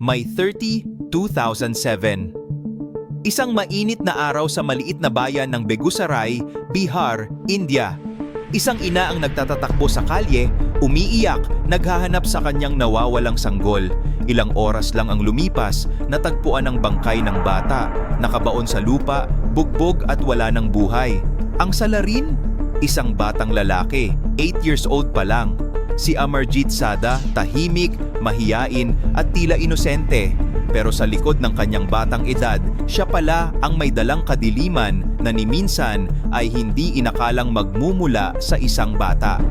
May 30, 2007. Isang mainit na araw sa maliit na bayan ng Begusaray, Bihar, India. Isang ina ang nagtatatakbo sa kalye, umiiyak, naghahanap sa kanyang nawawalang sanggol. Ilang oras lang ang lumipas, natagpuan ang bangkay ng bata, nakabaon sa lupa, bugbog at wala ng buhay. Ang salarin? Isang batang lalaki, 8 years old pa lang. Si Amarjit Sada, tahimik, mahiyain at tila inosente. Pero sa likod ng kanyang batang edad, siya pala ang may dalang kadiliman na ni minsan ay hindi inakalang magmumula sa isang bata.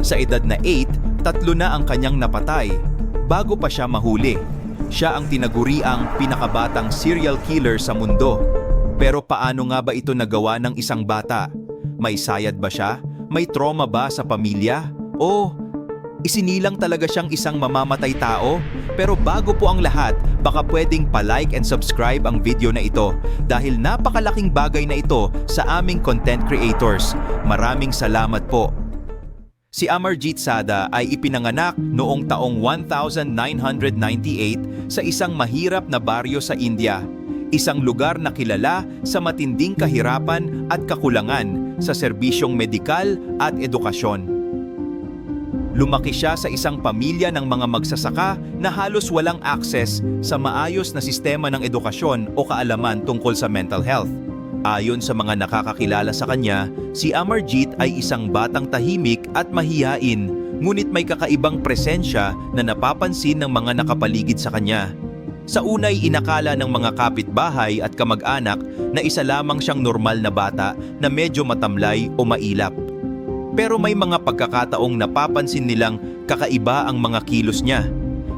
Sa edad na 8, tatlo na ang kanyang napatay. Bago pa siya mahuli, siya ang tinaguriang pinakabatang serial killer sa mundo. Pero paano nga ba ito nagawa ng isang bata? May sayad ba siya? May trauma ba sa pamilya? O isinilang talaga siyang isang mamamatay tao? Pero bago po ang lahat, baka pwedeng pa-like and subscribe ang video na ito dahil napakalaking bagay na ito sa aming content creators. Maraming salamat po. Si Amarjit Sada ay ipinanganak noong taong 1998 sa isang mahirap na baryo sa India, isang lugar na kilala sa matinding kahirapan at kakulangan sa serbisyong medikal at edukasyon. Lumaki siya sa isang pamilya ng mga magsasaka na halos walang access sa maayos na sistema ng edukasyon o kaalaman tungkol sa mental health. Ayon sa mga nakakakilala sa kanya, si Amarjit ay isang batang tahimik at mahiyain, ngunit may kakaibang presensya na napapansin ng mga nakapaligid sa kanya. Sa unay inakala ng mga kapitbahay at kamag-anak na isa lamang siyang normal na bata na medyo matamlay o mailap. Pero may mga pagkakataong napapansin nilang kakaiba ang mga kilos niya.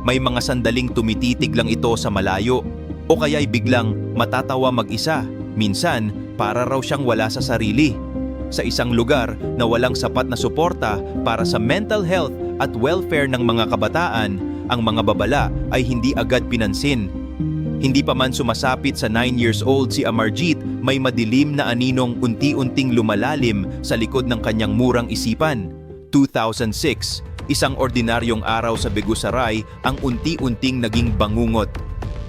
May mga sandaling tumititig lang ito sa malayo o kaya'y biglang matatawa mag-isa. Minsan, para raw siyang wala sa sarili. Sa isang lugar na walang sapat na suporta para sa mental health at welfare ng mga kabataan, ang mga babala ay hindi agad pinansin hindi pa man sumasapit sa 9 years old si Amarjit, may madilim na aninong unti-unting lumalalim sa likod ng kanyang murang isipan. 2006, isang ordinaryong araw sa Begusaray ang unti-unting naging bangungot.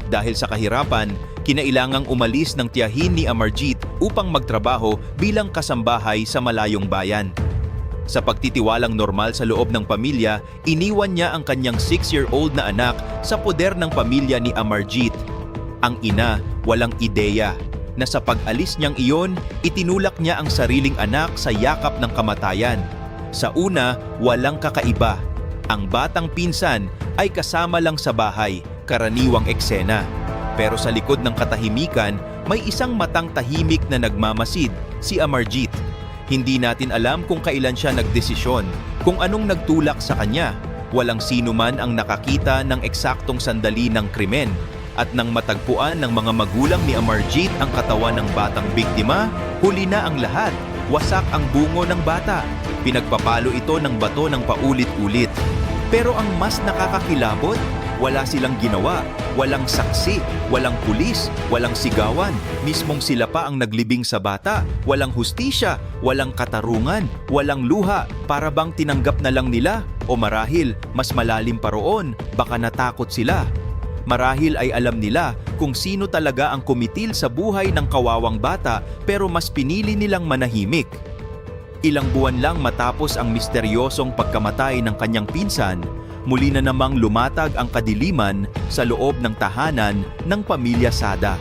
Dahil sa kahirapan, kinailangang umalis ng tiyahin ni Amarjit upang magtrabaho bilang kasambahay sa malayong bayan. Sa pagtitiwalang normal sa loob ng pamilya, iniwan niya ang kanyang 6-year-old na anak sa poder ng pamilya ni Amarjit ang ina walang ideya na sa pag-alis niyang iyon, itinulak niya ang sariling anak sa yakap ng kamatayan. Sa una, walang kakaiba. Ang batang pinsan ay kasama lang sa bahay, karaniwang eksena. Pero sa likod ng katahimikan, may isang matang tahimik na nagmamasid, si Amarjit. Hindi natin alam kung kailan siya nagdesisyon, kung anong nagtulak sa kanya. Walang sino man ang nakakita ng eksaktong sandali ng krimen, at nang matagpuan ng mga magulang ni Amarjit ang katawan ng batang biktima, huli na ang lahat. Wasak ang bungo ng bata. Pinagpapalo ito ng bato ng paulit-ulit. Pero ang mas nakakakilabot, wala silang ginawa, walang saksi, walang pulis, walang sigawan. Mismong sila pa ang naglibing sa bata, walang hustisya, walang katarungan, walang luha, para bang tinanggap na lang nila o marahil mas malalim pa roon, baka natakot sila. Marahil ay alam nila kung sino talaga ang kumitil sa buhay ng kawawang bata pero mas pinili nilang manahimik. Ilang buwan lang matapos ang misteryosong pagkamatay ng kanyang pinsan, muli na namang lumatag ang kadiliman sa loob ng tahanan ng pamilya Sada.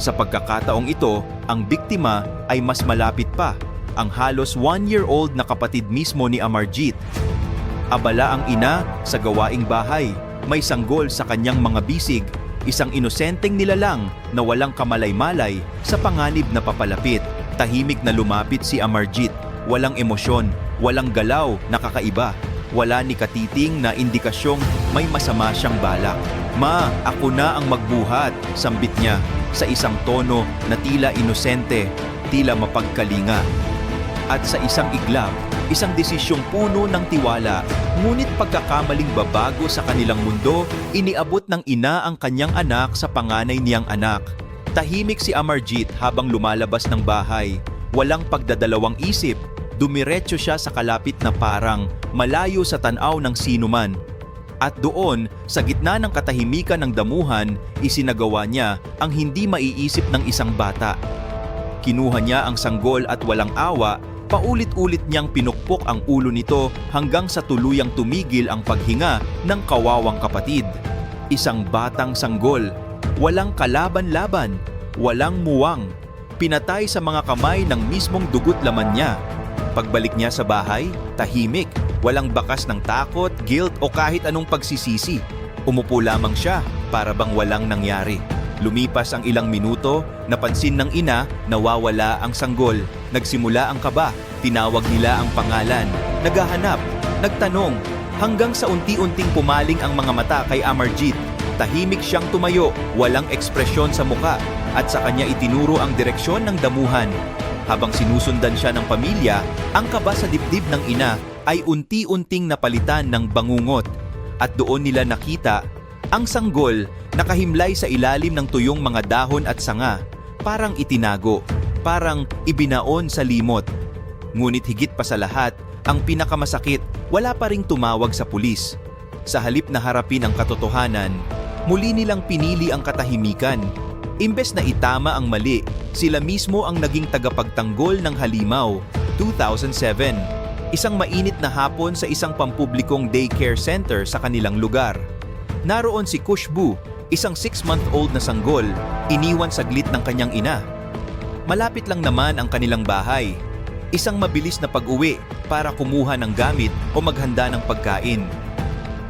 Sa pagkakataong ito, ang biktima ay mas malapit pa, ang halos one-year-old na kapatid mismo ni Amarjit. Abala ang ina sa gawaing bahay, may sanggol sa kanyang mga bisig, isang inosenteng nilalang na walang kamalay-malay sa panganib na papalapit. Tahimik na lumapit si Amarjit, walang emosyon, walang galaw na kakaiba. Wala ni katiting na indikasyong may masama siyang balak. Ma, ako na ang magbuhat, sambit niya sa isang tono na tila inosente, tila mapagkalinga. At sa isang iglap, isang desisyong puno ng tiwala, ngunit pagkakamaling babago sa kanilang mundo, iniabot ng ina ang kanyang anak sa panganay niyang anak. Tahimik si Amarjit habang lumalabas ng bahay. Walang pagdadalawang isip, dumiretso siya sa kalapit na parang malayo sa tanaw ng sinuman. At doon, sa gitna ng katahimikan ng damuhan, isinagawa niya ang hindi maiisip ng isang bata. Kinuha niya ang sanggol at walang awa, paulit-ulit niyang pinukpok ang ulo nito hanggang sa tuluyang tumigil ang paghinga ng kawawang kapatid. Isang batang sanggol, walang kalaban-laban, walang muwang, pinatay sa mga kamay ng mismong dugot laman niya. Pagbalik niya sa bahay, tahimik, walang bakas ng takot, guilt o kahit anong pagsisisi. Umupo lamang siya para bang walang nangyari. Lumipas ang ilang minuto, napansin ng ina nawawala ang sanggol. Nagsimula ang kaba, tinawag nila ang pangalan, naghahanap, nagtanong, hanggang sa unti-unting pumaling ang mga mata kay Amarjit. Tahimik siyang tumayo, walang ekspresyon sa muka, at sa kanya itinuro ang direksyon ng damuhan. Habang sinusundan siya ng pamilya, ang kaba sa dibdib ng ina ay unti-unting napalitan ng bangungot. At doon nila nakita ang sanggol nakahimlay sa ilalim ng tuyong mga dahon at sanga, parang itinago, parang ibinaon sa limot. Ngunit higit pa sa lahat, ang pinakamasakit, wala pa ring tumawag sa pulis. Sa halip na harapin ang katotohanan, muli nilang pinili ang katahimikan. Imbes na itama ang mali, sila mismo ang naging tagapagtanggol ng Halimaw, 2007. Isang mainit na hapon sa isang pampublikong daycare center sa kanilang lugar. Naroon si Kushbu, isang 6-month-old na sanggol, iniwan saglit ng kanyang ina. Malapit lang naman ang kanilang bahay. Isang mabilis na pag-uwi para kumuha ng gamit o maghanda ng pagkain.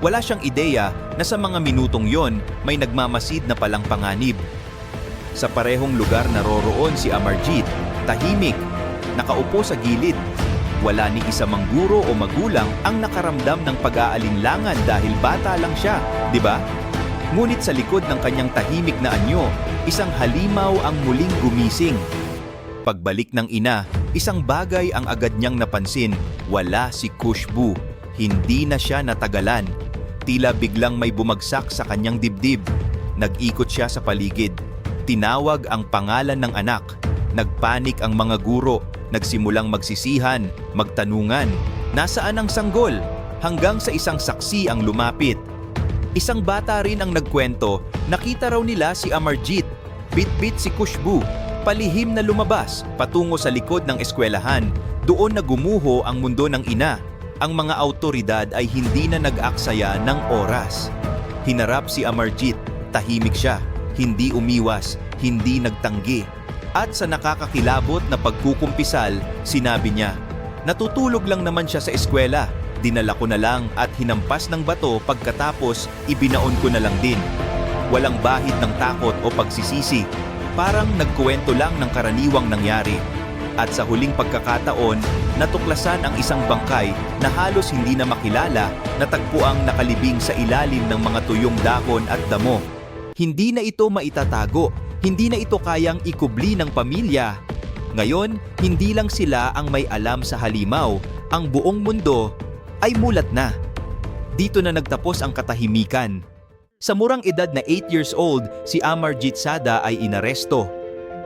Wala siyang ideya na sa mga minutong yon may nagmamasid na palang panganib. Sa parehong lugar naroroon si Amarjit, tahimik, nakaupo sa gilid. Wala ni isa mang guro o magulang ang nakaramdam ng pag-aalinlangan dahil bata lang siya, di ba? Ngunit sa likod ng kanyang tahimik na anyo, isang halimaw ang muling gumising. Pagbalik ng ina, isang bagay ang agad niyang napansin, wala si Kushbu. Hindi na siya natagalan. Tila biglang may bumagsak sa kanyang dibdib. Nag-ikot siya sa paligid. Tinawag ang pangalan ng anak. Nagpanik ang mga guro. Nagsimulang magsisihan, magtanungan. Nasaan ang sanggol? Hanggang sa isang saksi ang lumapit. Isang bata rin ang nagkwento, nakita raw nila si Amarjit. Bit-bit si Kushbu, palihim na lumabas patungo sa likod ng eskwelahan. Doon na gumuho ang mundo ng ina. Ang mga autoridad ay hindi na nag-aksaya ng oras. Hinarap si Amarjit, tahimik siya, hindi umiwas, hindi nagtanggi. At sa nakakakilabot na pagkukumpisal, sinabi niya, Natutulog lang naman siya sa eskwela. Dinala ko na lang at hinampas ng bato pagkatapos ibinaon ko na lang din. Walang bahid ng takot o pagsisisi. Parang nagkuwento lang ng karaniwang nangyari. At sa huling pagkakataon, natuklasan ang isang bangkay na halos hindi na makilala na tagpuang nakalibing sa ilalim ng mga tuyong dahon at damo. Hindi na ito maitatago, hindi na ito kayang ikubli ng pamilya. Ngayon, hindi lang sila ang may alam sa halimaw, ang buong mundo ay mulat na. Dito na nagtapos ang katahimikan. Sa murang edad na 8 years old, si Amarjit Sada ay inaresto.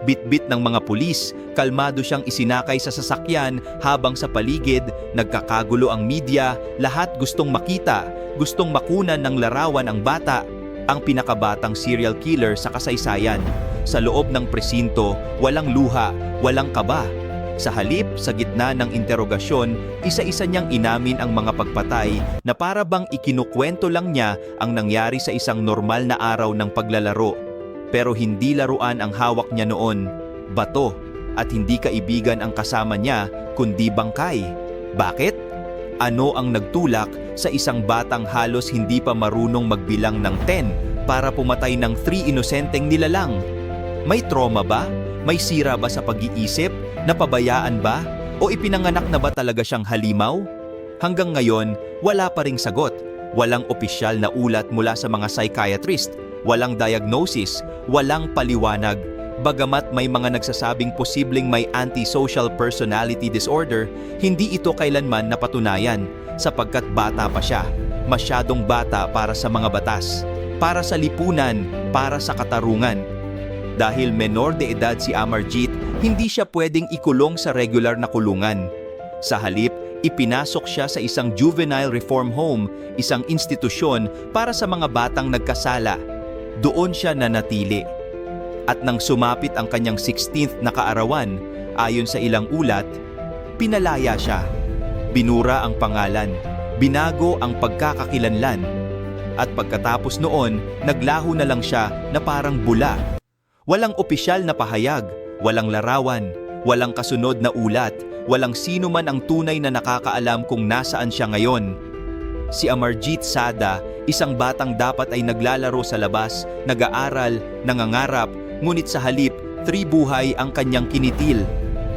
Bit-bit ng mga pulis, kalmado siyang isinakay sa sasakyan habang sa paligid, nagkakagulo ang media, lahat gustong makita, gustong makunan ng larawan ang bata, ang pinakabatang serial killer sa kasaysayan. Sa loob ng presinto, walang luha, walang kaba. Sa halip, sa gitna ng interogasyon, isa-isa niyang inamin ang mga pagpatay na para bang ikinukwento lang niya ang nangyari sa isang normal na araw ng paglalaro. Pero hindi laruan ang hawak niya noon, bato, at hindi kaibigan ang kasama niya kundi bangkay. Bakit? Ano ang nagtulak sa isang batang halos hindi pa marunong magbilang ng 10 para pumatay ng 3 inosenteng nilalang? May trauma ba? May sira ba sa pag-iisip? Napabayaan ba? O ipinanganak na ba talaga siyang halimaw? Hanggang ngayon, wala pa ring sagot. Walang opisyal na ulat mula sa mga psychiatrist, walang diagnosis, walang paliwanag. Bagamat may mga nagsasabing posibleng may antisocial personality disorder, hindi ito kailanman napatunayan sapagkat bata pa siya. Masyadong bata para sa mga batas, para sa lipunan, para sa katarungan. Dahil menor de edad si Amarjit, hindi siya pwedeng ikulong sa regular na kulungan. Sa halip, ipinasok siya sa isang juvenile reform home, isang institusyon para sa mga batang nagkasala. Doon siya nanatili. At nang sumapit ang kanyang 16th na kaarawan, ayon sa ilang ulat, pinalaya siya. Binura ang pangalan, binago ang pagkakakilanlan. At pagkatapos noon, naglaho na lang siya na parang bula. Walang opisyal na pahayag, walang larawan, walang kasunod na ulat, walang sino man ang tunay na nakakaalam kung nasaan siya ngayon. Si Amarjit Sada, isang batang dapat ay naglalaro sa labas, nag-aaral, nangangarap, ngunit sa halip, tribuhay ang kanyang kinitil.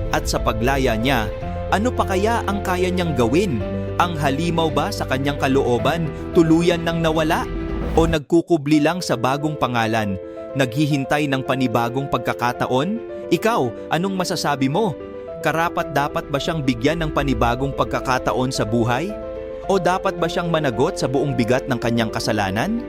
At sa paglaya niya, ano pa kaya ang kaya niyang gawin? Ang halimaw ba sa kanyang kalooban tuluyan nang nawala? O nagkukubli lang sa bagong pangalan, naghihintay ng panibagong pagkakataon? Ikaw, anong masasabi mo? Karapat dapat ba siyang bigyan ng panibagong pagkakataon sa buhay? O dapat ba siyang managot sa buong bigat ng kanyang kasalanan?